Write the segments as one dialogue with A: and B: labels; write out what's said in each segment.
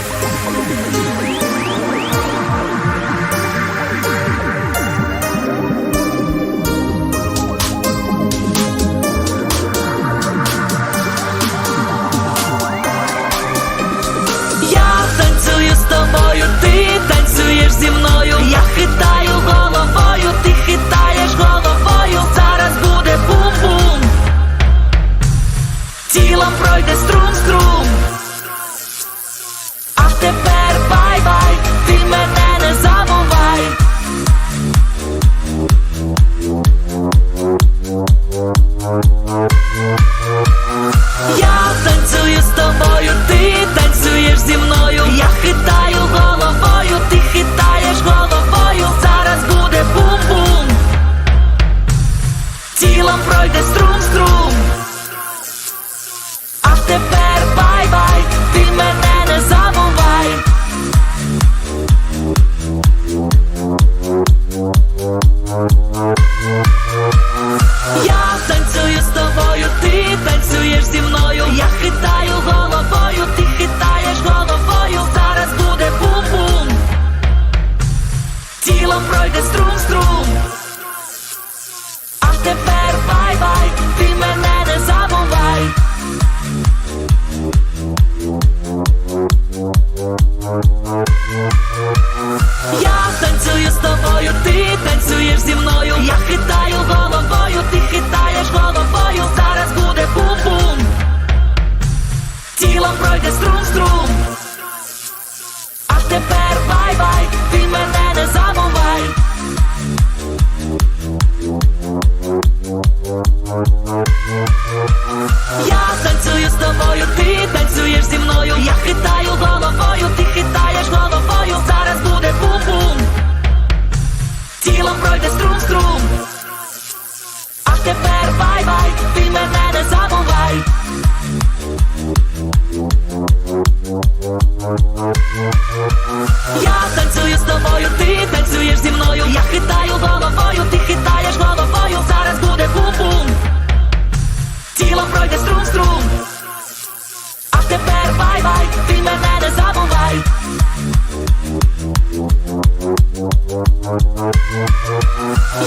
A: Thank you. the тіло пройде струм-струм. А тепер.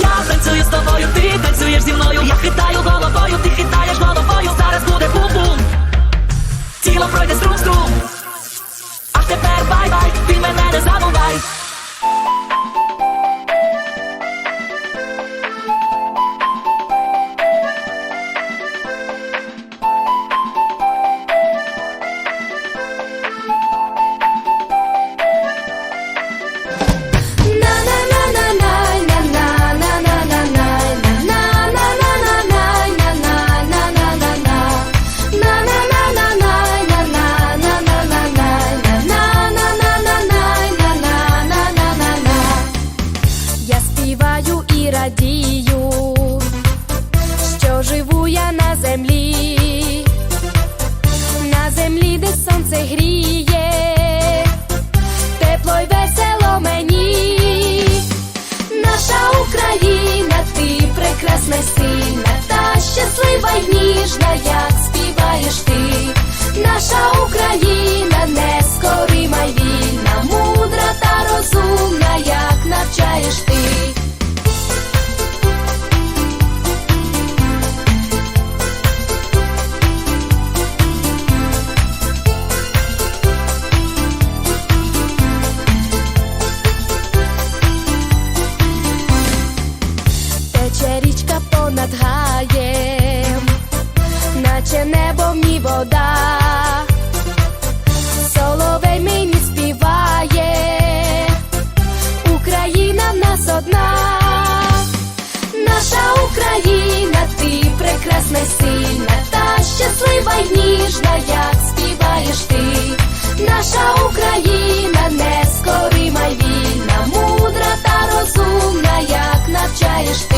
A: Я танцюю з тобою, ти танцюєш зі мною, я хитаю головою, ти хитаєш головою, зараз буде бум-бум. Тіло пройде струм-струм А тепер бай-бай, ти мене не забувай.
B: se ríe. одна, наша Україна, ти прекрасна, сильна та щаслива й ніжна, як співаєш ти, наша Україна, нескорима й вільна, мудра та розумна, як навчаєш ти.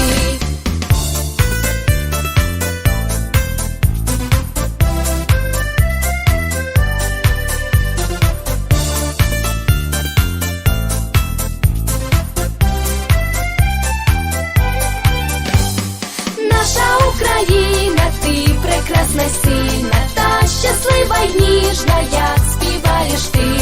B: ясна, сильна та щаслива й ніжна, як співаєш ти.